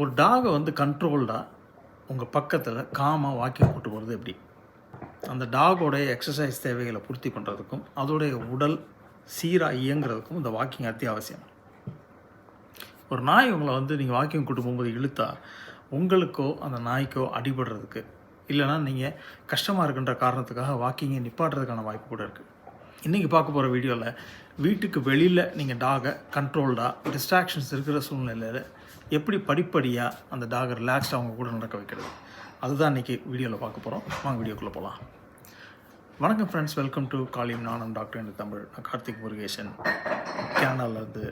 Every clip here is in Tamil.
ஒரு டாகை வந்து கண்ட்ரோல்டாக உங்கள் பக்கத்தில் காமாக வாக்கிங் கூட்டு போகிறது எப்படி? அந்த டாகோடைய எக்ஸசைஸ் தேவைகளை பூர்த்தி பண்ணுறதுக்கும் அதோடைய உடல் சீராக இயங்குறதுக்கும் இந்த வாக்கிங் அத்தியாவசியம். ஒரு நாய் உங்களை வந்து நீங்கள் வாக்கிங் கூட்டு போகும்போது இழுத்தா உங்களுக்கோ அந்த நாய்க்கோ அடிபடுறதுக்கு இல்லைன்னா நீங்கள் கஷ்டமாக இருக்குன்ற காரணத்துக்காக வாக்கிங்கை நிப்பாட்டுறதுக்கான வாய்ப்பு கூட இருக்குது இன்றைக்கி பார்க்க போகிற வீடியோவில் வீட்டுக்கு வெளியில் நீங்கள் டாகை கண்ட்ரோல்டாக டிஸ்ட்ராக்ஷன்ஸ் இருக்கிற சூழ்நிலையில் எப்படி படிப்படியாக அந்த டாகை ரிலாக்ஸ்டாக அவங்க கூட நடக்க வைக்கிறது? அதுதான் இன்றைக்கி வீடியோவில் பார்க்க போகிறோம் வாங்க வீடியோக்குள்ளே போகலாம் வணக்கம் ஃப்ரெண்ட்ஸ் வெல்கம் டு காலியம் நானும் டாக்டர் என்று தமிழ் நான் கார்த்திக் முருகேசன். கேனடாவிலேருந்து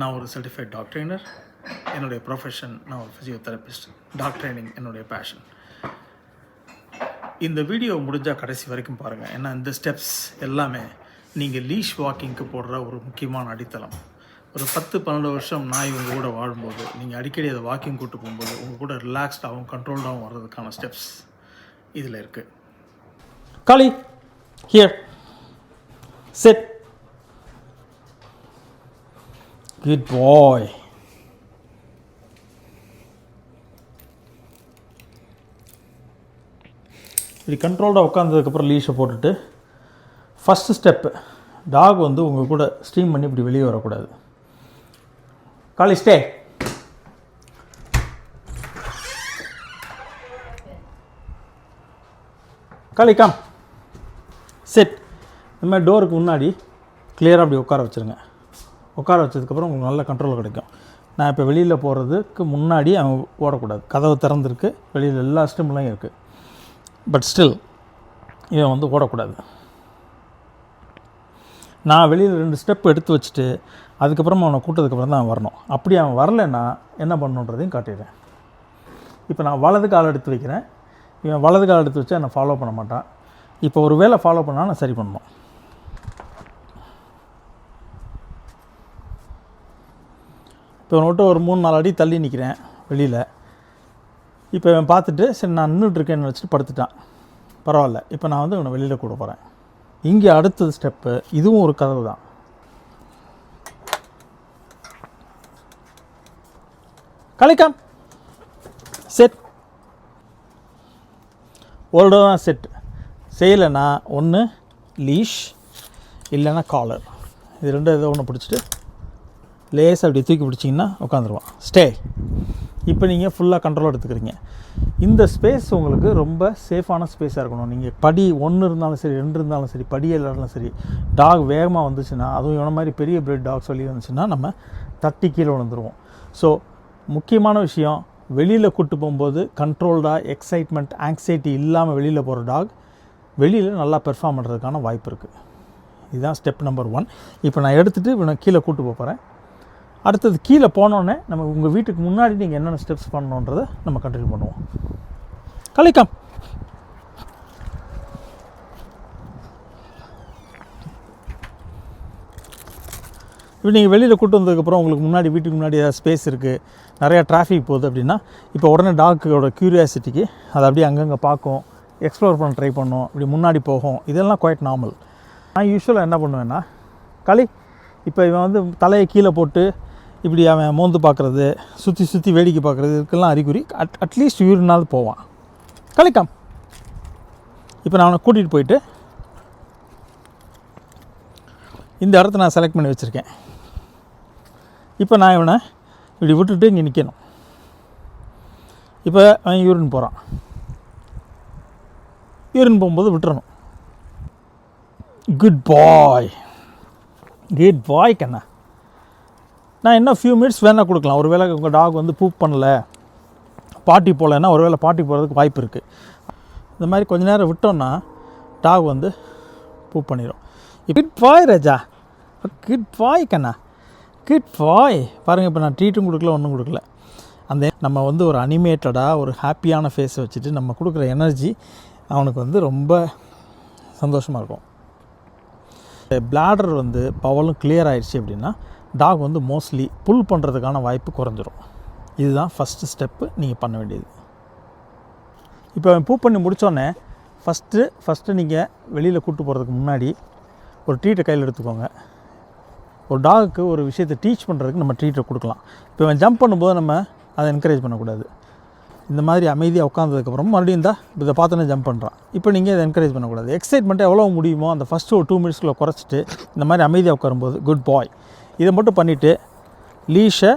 நான் ஒரு சர்டிஃபைட் டாக்டர் ட்ரைனர் என்னுடைய ப்ரொஃபஷன் நான் ஒரு ஃபிசியோதெரபிஸ்ட் டாக்டர் ட்ரைனிங் என்னுடைய பேஷன் இந்த வீடியோ முடிஞ்சால் கடைசி வரைக்கும் பாருங்கள் ஏன்னா இந்த ஸ்டெப்ஸ் எல்லாமே நீங்கள் லீஷ் வாக்கிங்க்கு போடுற ஒரு முக்கியமான அடித்தளம். ஒரு பத்து பன்னெண்டு வருஷம் நாய் உங்கள் கூட வாழும்போது நீங்கள் அடிக்கடி அதை வாக்கிங் கூட்டு போகும்போது உங்கள் கூட ரிலாக்ஸ்டாகவும் கண்ட்ரோல்டாகவும் வர்றதுக்கான ஸ்டெப்ஸ் இதில் இருக்குது Kali here sit good boy இப்படி கண்ட்ரோல்டாக உட்காந்ததுக்கப்புறம் லீஷை போட்டுட்டு ஃபஸ்ட்டு ஸ்டெப்பு டாக் வந்து உங்கள் கூட ஸ்ட்ரீம் பண்ணி இப்படி வெளியே வரக்கூடாது. காலி ஸ்டே காலி கம் செட் இந்த மாதிரி டோருக்கு முன்னாடி கிளியராக அப்படி உட்கார வச்சுருங்க. உட்கார வச்சதுக்கப்புறம் உங்களுக்கு நல்ல கண்ட்ரோல் கிடைக்கும். நான் இப்போ வெளியில் போகிறதுக்கு முன்னாடி அவன் ஓடக்கூடாது. கதவு திறந்துருக்கு. வெளியில் எல்லா ஸ்டெம்லையும் இருக்குது பட் ஸ்டில் இவன் வந்து ஓடக்கூடாது. நான் வெளியில் ரெண்டு ஸ்டெப் எடுத்து வச்சுட்டு அதுக்கப்புறமா அவனை கூட்டதுக்கப்புறம் தான் வரணும். அப்படி அவன் வரலைன்னா என்ன பண்ணணுன்றதையும் காட்டிடுறேன். இப்போ நான் வலது கால் எடுத்து வைக்கிறேன். இவன் வலது கால் எடுத்து வச்சா என்னை ஃபாலோ பண்ண மாட்டான். இப்போ ஒரு வேளை ஃபாலோ பண்ணால் நான் சரி பண்ணணும் இப்போ இவனை விட்டு ஒரு மூணு நாலு அடி தள்ளி நிற்கிறேன் வெளியில். இப்போ இவன் பார்த்துட்டு சரி நான் நின்றுட்டுருக்கேன்னு வச்சுட்டு படுத்துட்டான். பரவாயில்ல. இப்போ நான் வந்து இவனை வெளியில் கூட போகிறேன் இங்கே அடுத்தது ஸ்டெப்பு இதுவும் ஒரு கதவு தான். கலைக்காம். செட் ஓல்டோ தான் செட் செய்யலைன்னா ஒன்று லீஷ் இல்லைன்னா காலர் இது ரெண்டு ஏதோ ஒன்று பிடிச்சிட்டு லேசாக அப்படி தூக்கி பிடிச்சிங்கன்னா உட்காந்துருவான். ஸ்டே இப்போ நீங்கள் ஃபுல்லாக கண்ட்ரோல் எடுத்துக்கிறீங்க. இந்த ஸ்பேஸ் உங்களுக்கு ரொம்ப சேஃபான ஸ்பேஸாக இருக்கணும். நீங்கள் படி ஒன்று இருந்தாலும் சரி ரெண்டு இருந்தாலும் சரி படியே இருந்தாலும் சரி டாக் வேகமாக வந்துச்சுன்னா அதுவும் இவன மாதிரி பெரிய பிரெட் டாக்ஸ் சொல்லி வந்துச்சுன்னா நம்ம தட்டி கீழே விழுந்துருவோம். ஸோ முக்கியமான விஷயம் வெளியில் கூட்டு போகும்போது கண்ட்ரோல்டாக எக்ஸைட்மெண்ட் ஆங்ஸைட்டி இல்லாமல் வெளியில் போகிற டாக் வெளியில் நல்லா பெர்ஃபார்ம் பண்ணுறதுக்கான வாய்ப்பு இருக்குது இதுதான் ஸ்டெப் நம்பர் ஒன் இப்போ நான் எடுத்துகிட்டு இவனை கீழே கூட்டு போகிறேன் அடுத்தது கீழே போனோடனே நம்ம உங்கள் வீட்டுக்கு முன்னாடி நீங்கள் என்னென்ன ஸ்டெப்ஸ் பண்ணணுன்றதை நம்ம கண்டினியூ பண்ணுவோம். கலிக்கம் இப்போ நீங்கள் வெளியில் கூட்டு வந்ததுக்கப்புறம் உங்களுக்கு முன்னாடி வீட்டுக்கு முன்னாடி ஏதாவது ஸ்பேஸ் இருக்குது நிறையா டிராஃபிக் போகுது அப்படின்னா இப்போ உடனே டாக்கோட க்யூரியாசிட்டிக்கு அதை அப்படியே அங்கங்கே பார்க்கும் எக்ஸ்ப்ளோர் பண்ண ட்ரை பண்ணும் இப்படி முன்னாடி போகும். இதெல்லாம் குவைட் நார்மல் நான் யூஸ்வலாக என்ன பண்ணுவேன்னா களி இப்போ இவன் வந்து தலையை கீழே போட்டு இப்படி அவன் மோந்து பார்க்குறது சுற்றி சுற்றி வேடிக்கை பார்க்குறது இதுக்கெல்லாம் அறிகுறி அட் அட்லீஸ்ட் யூரினாவது போவான். கலைக்காம். இப்போ நான் அவனை கூட்டிகிட்டு போயிட்டு இந்த இடத்த நான் செலக்ட் பண்ணி வச்சுருக்கேன். இப்போ நான் இவனை இப்படி விட்டுட்டு இங்கே நிற்கணும் இப்போ அவன் யூரின் போகிறான் யூரின் போகும்போது விட்டுறணும். குட் பாய் குட் பாய் கண்ணா. நான் இன்னும் ஃபியூ மினிட்ஸ் வேணால் கொடுக்கலாம். ஒரு வேளை உங்கள் டாக் வந்து பூப் பண்ணல பாட்டி போகலன்னா ஒரு வேளை பாட்டி போகிறதுக்கு வாய்ப்பு இருக்குது இந்த மாதிரி கொஞ்ச நேரம் விட்டோம்னா டாக் வந்து பூப் பண்ணிடும் கிட் பாய் ராஜா குட் பாய் கண்ணா. குட் பாய் பாருங்கள் இப்போ நான் ட்ரீட்டும் கொடுக்கல ஒன்றும் கொடுக்கல. அந்த நம்ம வந்து ஒரு அனிமேட்டடாக ஒரு ஹாப்பியான ஃபேஸை வச்சுட்டு நம்ம கொடுக்குற எனர்ஜி அவனுக்கு வந்து ரொம்ப சந்தோஷமாக இருக்கும். பிளாடர் வந்து பவலும் கிளியர் ஆயிடுச்சு அப்படின்னா டாக் வந்து மோஸ்ட்லி புல் பண்ணுறதுக்கான வாய்ப்பு குறைஞ்சிரும். இதுதான் ஃபஸ்ட்டு ஸ்டெப்பு நீங்கள் பண்ண வேண்டியது. இப்போ அவன் பூ பண்ணி முடித்தோடனே ஃபஸ்ட்டு ஃபஸ்ட்டு நீங்கள் வெளியில் கூப்பிட்டு போகிறதுக்கு முன்னாடி ஒரு ட்ரீட்டை கையில் எடுத்துக்கோங்க. ஒரு டாகுக்கு ஒரு விஷயத்தை டீச் பண்ணுறதுக்கு நம்ம ட்ரீட்டை கொடுக்கலாம். இப்போ இவன் ஜம்ப் பண்ணும்போது நம்ம அதை என்கரேஜ் பண்ணக்கூடாது. இந்த மாதிரி அமைதியாக உட்காந்ததுக்கப்புறம் மறுபடியும் இந்த இதை பார்த்தோன்னே ஜம்ப் பண்ணுறான் இப்போ நீங்கள் இதை என்கரேஜ் பண்ணக்கூடாது. எக்ஸைட்மெண்ட்டை எவ்வளோ முடியுமோ அந்த ஃபஸ்ட்டு ஒரு டூ மினிட்ஸ்க்குள்ளே குறைச்சிட்டு இந்த மாதிரி அமைதியாக உட்காரும்போது குட் பாய் இதை மட்டும் பண்ணிவிட்டு லீஷை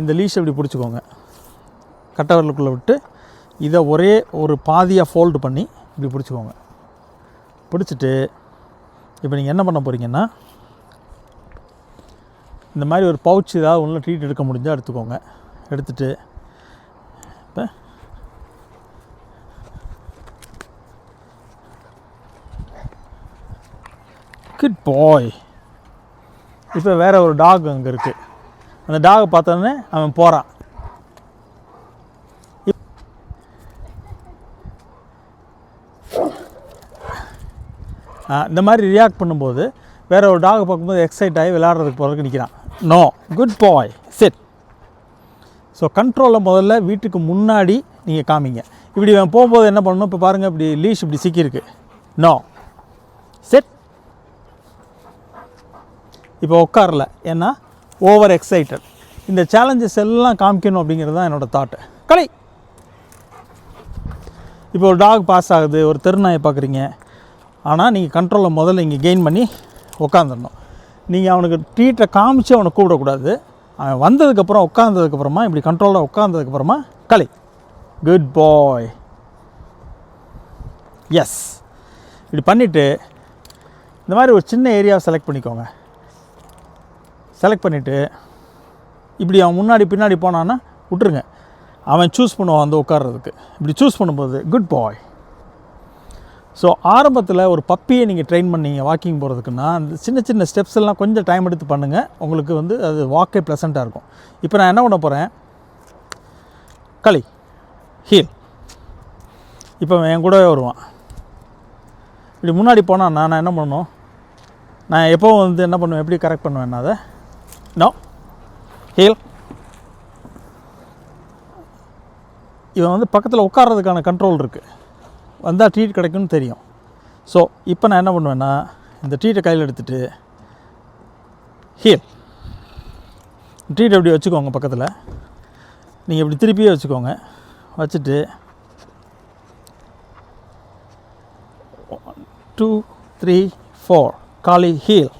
இந்த லீஷை இப்படி பிடிச்சிக்கோங்க. கட்டவரலுக்குள்ளே விட்டு இதை ஒரே ஒரு பாதியாக ஃபோல்டு பண்ணி இப்படி பிடிச்சிக்கோங்க. பிடிச்சிட்டு இப்போ நீங்கள் என்ன பண்ண போகிறீங்கன்னா இந்த மாதிரி ஒரு பவுச் ஏதாவது ஒன்று ட்ரீட் எடுக்க முடிஞ்சால் எடுத்துக்கோங்க. எடுத்துகிட்டு இப்போ குட் பாய் இப்போ வேறு ஒரு டாக் அங்கே இருக்குது அந்த டாகை பார்த்தோன்னே அவன் போகிறான் இந்த மாதிரி ரியாக்ட் பண்ணும்போது வேற ஒரு டாகை பார்க்கும்போது எக்ஸைட் ஆகி விளையாடுறதுக்கு போகிறதுக்கு நிற்கிறான் no good boy sit so கண்ட்ரோலில் முதல்ல வீட்டுக்கு முன்னாடி நீங்கள் காமிங்க. இப்படி அவன் போகும்போது என்ன பண்ணணும்? இப்போ பாருங்கள் இப்படி லீஷ் இப்படி சிக்கியிருக்கு. நோ செட் இப்போ உட்காரல. ஏன்னா ஓவர் எக்ஸைட்டட் இந்த சேலஞ்சஸ் எல்லாம் காமிக்கணும் அப்படிங்கிறது தான் என்னோடய தாட்டு கலை இப்போ ஒரு டாக் பாஸ் ஆகுது ஒரு தெருநாயை பார்க்குறீங்க. ஆனால் நீங்கள் கண்ட்ரோலை முதல்ல இங்கே கெயின் பண்ணி உட்காந்துடணும் நீங்கள் அவனுக்கு ட்ரீட்டை காமிச்சு அவனை கூப்பிடக்கூடாது. அவன் வந்ததுக்கப்புறம் உட்காந்ததுக்கப்புறமா இப்படி கண்ட்ரோலாக உட்காந்ததுக்கப்புறமா கலை குட் பாய் எஸ் இப்படி பண்ணிவிட்டு இந்த மாதிரி ஒரு சின்ன ஏரியாவை செலக்ட் பண்ணிக்கோங்க. செலக்ட் பண்ணிவிட்டு இப்படி அவன் முன்னாடி பின்னாடி போனான்னா விட்டுருங்க. அவன் சூஸ் பண்ணுவான் வந்து உட்கார்றதுக்கு. இப்படி சூஸ் பண்ணும்போது குட் பாய் ஸோ ஆரம்பத்தில் ஒரு பப்பியை நீங்கள் ட்ரெயின் பண்ணீங்க வாக்கிங் போகிறதுக்குன்னா அந்த சின்ன சின்ன ஸ்டெப்ஸ் எல்லாம் கொஞ்சம் டைம் எடுத்து பண்ணுங்கள் உங்களுக்கு வந்து அது வாக்கே ப்ளசண்ட்டாக இருக்கும். இப்போ நான் என்ன பண்ண போகிறேன் களி. ஹீல் இப்போ அவன் என் கூடவே வருவான். இப்படி முன்னாடி போனால் நான் என்ன பண்ணணும் நான் எப்போவும் வந்து என்ன பண்ணுவேன்? எப்படி கரெக்ட் பண்ணுவேன் என்ன அதை? No. ஹீல் இவன் வந்து பக்கத்தில் உட்கார்றதுக்கான கண்ட்ரோல் இருக்குது வந்தால் ட்ரீட் கிடைக்கும்னு தெரியும். ஸோ இப்போ நான் என்ன பண்ணுவேன்னா இந்த ட்ரீட்டை கையில் எடுத்துகிட்டு ஹீல் ட்ரீட் எப்படி வச்சுக்கோங்க பக்கத்தில்? நீங்கள் இப்படி திருப்பியே வச்சுக்கோங்க. வச்சுட்டு two three four Kali heel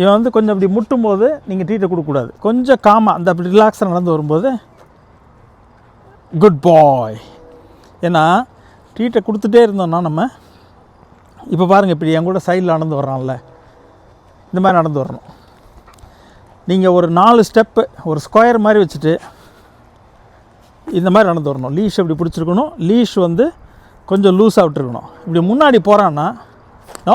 இவன் வந்து கொஞ்சம் அப்படி முட்டும் போது நீங்கள் ட்ரீட்டை கொடுக்கக்கூடாது. கொஞ்சம் காமாக அந்த அப்படி ரிலாக்ஸாக நடந்து வரும்போது குட் பாய் ஏன்னா ட்ரீட்டை கொடுத்துட்டே இருந்தோம்னா நம்ம இப்போ பாருங்கள் இப்படி என் கூட சைடில் நடந்து வர்றான்ல. இந்த மாதிரி நடந்து வரணும். நீங்கள் ஒரு நாலு ஸ்டெப்பு ஒரு ஸ்கொயர் மாதிரி வச்சுட்டு இந்த மாதிரி நடந்து வரணும். லீஷ் இப்படி பிடிச்சிருக்கணும். லீஷ் வந்து கொஞ்சம் லூஸாக விட்டுருக்கணும். இப்படி முன்னாடி போகிறான்னா நோ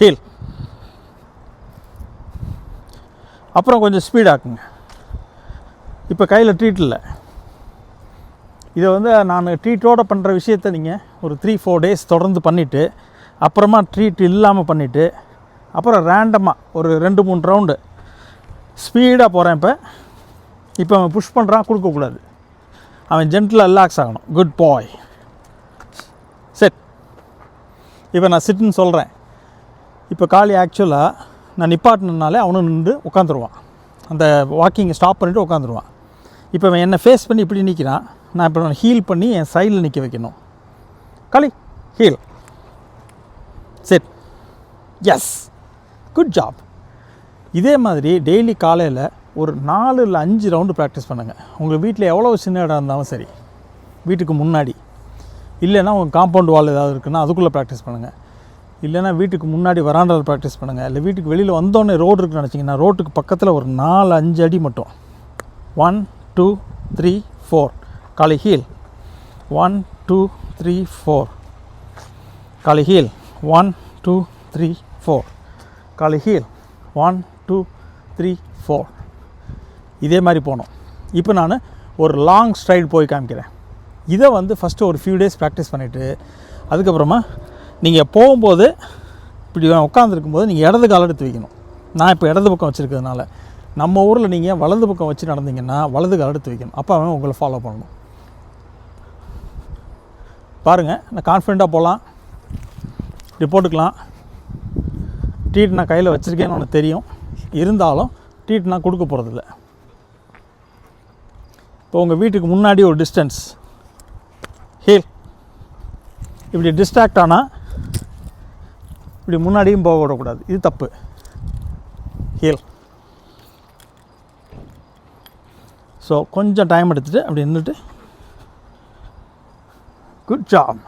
ஹீல். அப்புறம் கொஞ்சம் ஸ்பீடாக்குங்க இப்போ கையில் ட்ரீட் இல்லை. இதை வந்து நான் ட்ரீட்டோடு பண்ணுற விஷயத்த நீங்கள் ஒரு த்ரீ ஃபோர் டேஸ் தொடர்ந்து பண்ணிவிட்டு அப்புறமா ட்ரீட் இல்லாமல் பண்ணிவிட்டு அப்புறம் ரேண்டமாக ஒரு ரெண்டு மூணு ரவுண்டு ஸ்பீடாக போகிறேன் இப்போ. இப்போ அவன் புஷ் பண்ணுறான் கொடுக்கக்கூடாது அவன் ஜென்டில் ரிலாக்ஸ் ஆகணும். குட் பாய் செட் இப்போ நான் சிட்டுன்னு சொல்கிறேன் இப்போ காளி ஆக்சுவலாக நான் நிப்பாட்டினாலே அவனும் நின்று உட்காந்துருவான் அந்த வாக்கிங்கை ஸ்டாப் பண்ணிவிட்டு உட்காந்துருவான் இப்போ அவன் என்னை ஃபேஸ் பண்ணி இப்படி நிற்கிறான் நான் இப்போ நான் ஹீல் பண்ணி என் சைடில் நிற்க வைக்கணும். Kali heel sit yes good job இதே மாதிரி டெய்லி காலையில் ஒரு நாலு இல்லை அஞ்சு ரவுண்டு ப்ராக்டிஸ் பண்ணுங்கள் உங்கள் வீட்டில் எவ்வளோ சின்ன இடம் இருந்தாலும் சரி. வீட்டுக்கு முன்னாடி. இல்லைன்னா உங்கள் காம்பவுண்ட் வால் ஏதாவது இருக்குன்னா அதுக்குள்ளே ப்ராக்டிஸ் பண்ணுங்கள் இல்லைன்னா வீட்டுக்கு முன்னாடி வராண்டாவில் ப்ராக்டிஸ் பண்ணுங்கள் இல்லை வீட்டுக்கு வெளியில் வந்தோடனே ரோடு இருக்குன்னு நினச்சிங்கன்னா ரோட்டுக்கு பக்கத்தில் ஒரு நாலு அஞ்சு அடி மட்டும். One two three four Kali heel one two three four Kali heel one two three four Kali heel one two three four இதே மாதிரி போனோம் இப்போ நான் ஒரு லாங் ஸ்ட்ரைட் போய் காமிக்கிறேன். இதை வந்து ஃபஸ்ட்டு ஒரு ஃபியூ டேஸ் ப்ராக்டிஸ் பண்ணிவிட்டு அதுக்கப்புறமா நீங்கள் போகும்போது இப்படி உட்காந்துருக்கும் போது நீங்கள் இடது கால் எடுத்து வைக்கணும். நான் இப்போ இடது பக்கம் வச்சுருக்கிறதுனால நம்ம ஊரில் நீங்கள் வலது பக்கம் வச்சு நடந்தீங்கன்னா வலது கால் எடுத்து வைக்கணும். அப்போ அவன் உங்களை ஃபாலோ பண்ணணும். பாருங்கள் நான் கான்ஃபிடெண்ட்டாக போகலாம். இப்படி போட்டுக்கலாம். ட்ரீட் நான் கையில் வச்சுருக்கேன்னு உனக்கு தெரியும். இருந்தாலும் ட்ரீட் நான் கொடுக்க போகிறதில்ல. இப்போ உங்கள் வீட்டுக்கு முன்னாடி ஒரு டிஸ்டன்ஸ் ஹீல் இப்படி டிஸ்ட்ராக்ட் ஆனால் இப்படி முன்னாடியும் போக விடக்கூடாது. இது தப்பு. ஹீல் ஸோ கொஞ்சம் டைம் எடுத்துகிட்டு அப்படி நின்றுட்டு. குட் ஜாப்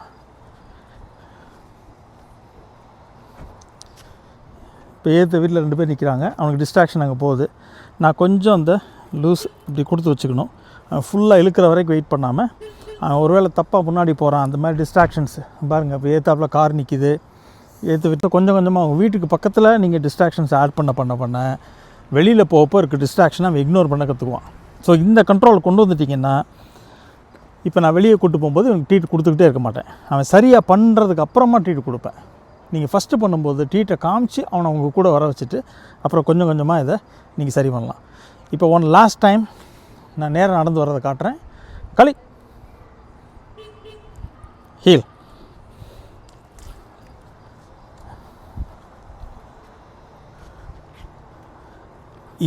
இப்போ ஏற்ற வீட்டில் ரெண்டு பேர் நிற்கிறாங்க அவனுக்கு டிஸ்ட்ராக்ஷன் அங்கே போகுது. நான் கொஞ்சம் அந்த லூஸ் இப்படி கொடுத்து வச்சுக்கணும். ஃபுல்லாக இழுக்கிற வரைக்கும் வெயிட் பண்ணாமல் ஒருவேளை தப்பாக முன்னாடி போகிறான் அந்த மாதிரி டிஸ்ட்ராக்ஷன்ஸ் பாருங்கள் இப்போ ஏற்றாப்புல கார் நிற்கிது ஏற்று விட்டு கொஞ்சம் கொஞ்சமாக அவங்க வீட்டுக்கு பக்கத்தில் நீங்கள் டிஸ்ட்ராக்ஷன்ஸ் ஆட் பண்ண பண்ண பண்ண வெளியில் போகப்போ இருக்க டிஸ்ட்ராக்ஷனை அவன் இக்னோர் பண்ண கற்றுக்குவான் ஸோ இந்த கண்ட்ரோல் கொண்டு வந்துட்டிங்கன்னா இப்போ நான் வெளியே கூட்டு போகும்போது இவனுக்கு ட்ரீட் கொடுத்துக்கிட்டே இருக்க மாட்டேன். அவன் சரியாக பண்ணுறதுக்கு அப்புறமா ட்ரீட் கொடுப்பேன். நீங்கள் ஃபஸ்ட்டு பண்ணும்போது ட்ரீட்டை காமிச்சு அவனை உங்கள் கூட வர வச்சுட்டு அப்புறம் கொஞ்சம் கொஞ்சமாக இதை நீங்கள் சரி பண்ணலாம். இப்போ ஒன் லாஸ்ட் டைம் நான் நேராக நடந்து வர்றதை காட்டுறேன். களி. ஹீல்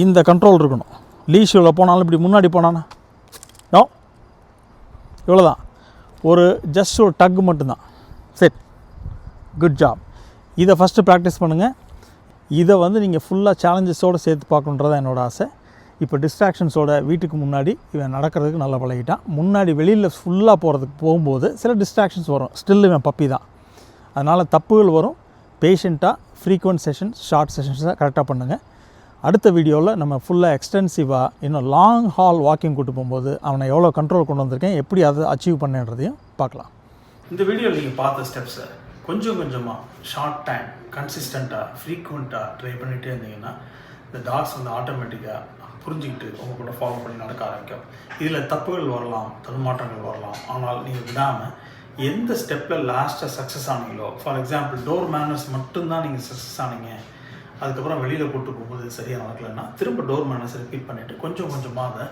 இந்த கண்ட்ரோல் இருக்கணும். லீஷ் இவ்வளோ போனாலும் இப்படி முன்னாடி போனானா? நோ இவ்வளோதான் ஒரு ஜஸ்ட் ஒரு டக் மட்டும்தான். சரி குட் ஜாப் இதை ஃபஸ்ட்டு ப்ராக்டிஸ் பண்ணுங்கள் இதை வந்து நீங்கள் ஃபுல்லாக சேலஞ்சஸோடு சேர்த்து பார்க்கணுன்றது என்னோட ஆசை. இப்போ டிஸ்ட்ராக்ஷன்ஸோட வீட்டுக்கு முன்னாடி இவன் நடக்கிறதுக்கு நல்லா பழகிட்டான். முன்னாடி வெளியில் ஃபுல்லாக போகிறதுக்கு போகும்போது சில டிஸ்ட்ராக்ஷன்ஸ் வரும். ஸ்டில் இவன் பப்பி தான். அதனால் தப்புகள் வரும். பேஷண்ட்டாக ஃப்ரீக்வெண்ட் செஷன்ஸ் ஷார்ட் செஷன்ஸாக கரெக்டாக பண்ணுங்கள் அடுத்த வீடியோவில் நம்ம ஃபுல்லாக எக்ஸ்டென்சிவாக இன்னும் லாங் ஹால் வாக்கிங் கூட்டு போகும்போது அவனை எவ்வளோ கண்ட்ரோல் கொண்டு வந்திருக்கேன் எப்படி அதை அச்சீவ் பண்ணேன்றதையும் பார்க்கலாம். இந்த வீடியோவில் நீங்கள் பார்த்த ஸ்டெப்ஸை கொஞ்சம் கொஞ்சமாக ஷார்ட் டைம் கன்சிஸ்டண்ட்டாக ஃப்ரீக்குவெண்ட்டாக ட்ரை பண்ணிகிட்டே இருந்தீங்கன்னா இந்த டாக்ஸ் வந்து ஆட்டோமேட்டிக்காக புரிஞ்சுக்கிட்டு உங்கள் கூட ஃபாலோ பண்ணி நடக்க ஆரம்பிக்கும். இதில் தப்புகள் வரலாம் தடுமாற்றங்கள் வரலாம். ஆனால் நீங்கள் விடாமல் எந்த ஸ்டெப்பில் லாஸ்ட்டாக சக்ஸஸ் ஆனீங்களோ ஃபார் எக்ஸாம்பிள் டோர் மேனர்ஸ் மட்டும்தான் நீங்கள் சக்ஸஸ் ஆனீங்க அதுக்கப்புறம் வெளியில் கூட்டு போகும்போது சரியாக நடக்கலைன்னா திரும்ப டோர் மேனஸ் ரிப்பீட் பண்ணிவிட்டு கொஞ்சம் கொஞ்சமாக அதை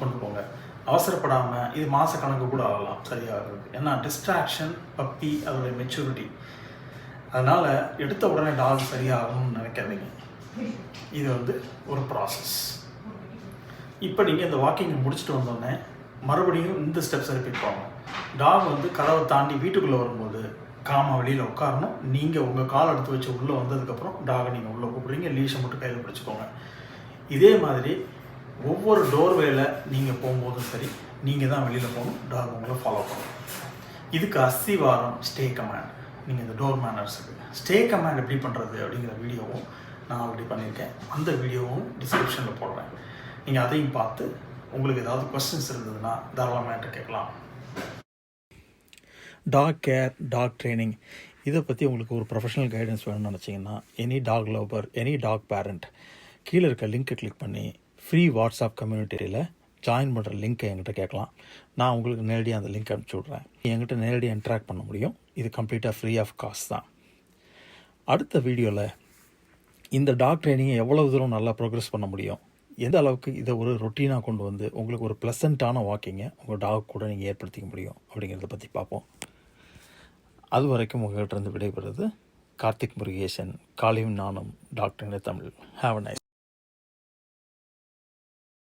கொண்டு போங்க. அவசரப்படாமல் இது மாத கணக்கு கூட ஆகலாம். சரியாகிறது ஏன்னா டிஸ்ட்ராக்ஷன் பப்பி அதோடைய மெச்சூரிட்டி அதனால் எடுத்த உடனே டால் சரியாகணும்னு நினைக்காதீங்க. இது வந்து ஒரு ப்ராசஸ் இப்போ நீங்கள் இந்த வாக்கிங்கை முடிச்சுட்டு வந்தோடனே மறுபடியும் இந்த ஸ்டெப்ஸை ரிப்பீட் பண்ணணும். டாக் வந்து கதவை தாண்டி வீட்டுக்குள்ளே வரும்போது காமா வெளியில் உட்காரணும். நீங்கள் உங்கள் கால் எடுத்து வச்சு உள்ளே வந்ததுக்கப்புறம் டாகை நீங்கள் உள்ளே கூப்பிடுறீங்க. லீஷை மட்டும் கையில் பிடிச்சிக்கோங்க. இதே மாதிரி ஒவ்வொரு டோர்வேல நீங்கள் போகும்போதும் சரி நீங்கள் தான் வெளியில் போகணும். டாக் உங்களை ஃபாலோ பண்ணணும். இதுக்கு அஸ்திவாரம் ஸ்டே கமாண்ட் நீங்கள் இந்த டோர் மேனர்ஸுக்கு ஸ்டே கமாண்ட் எப்படி பண்ணுறது அப்படிங்கிற வீடியோவும் நான் ஆல்ரெடி பண்ணியிருக்கேன். அந்த வீடியோவும் டிஸ்கிரிப்ஷனில் போடுறேன். நீங்கள் அதையும் பார்த்து உங்களுக்கு ஏதாவது கொஸ்டின்ஸ் இருந்ததுன்னா தாராளமாக என்கிட்ட கேட்கலாம். டாக் கேர் டாக் ட்ரைனிங் இதை பற்றி உங்களுக்கு ஒரு ப்ரொஃபஷனல் கைடன்ஸ் வேணும்னு நினச்சிங்கன்னா any dog lover any dog parent கீழே இருக்க லிங்க்கை கிளிக் பண்ணி ஃப்ரீ வாட்ஸ்அப் கம்யூனிட்டியில் ஜாயின் பண்ணுற லிங்க்கை என்கிட்ட கேட்கலாம். நான் உங்களுக்கு நேரடியாக அந்த லிங்க் அனுப்பிச்சி விட்றேன். என்கிட்ட நேரடியாக இன்ட்ராக்ட் பண்ண முடியும். இது கம்ப்ளீட்டாக ஃப்ரீ ஆஃப் காஸ்ட் தான். அடுத்த வீடியோவில் இந்த டாக் ட்ரைனிங்கை எவ்வளோ தூரம் நல்லா ப்ரோக்ரஸ் பண்ண முடியும்? எந்த அளவுக்கு இதை ஒரு ரொட்டீனாக கொண்டு வந்து உங்களுக்கு ஒரு ப்ளசண்ட்டான வாக்கிங்கை உங்கள் டாக் கூட நீங்கள் ஏற்படுத்திக்க முடியும் அப்படிங்கிறத பற்றி பார்ப்போம். அது வரைக்கும் உங்கள்கிட்ட இருந்து விடைபெறுவது கார்த்திக் முருகேசன் காளியும் நானும் டாக்டர் தமிழ் ஹாவ் நைஸ்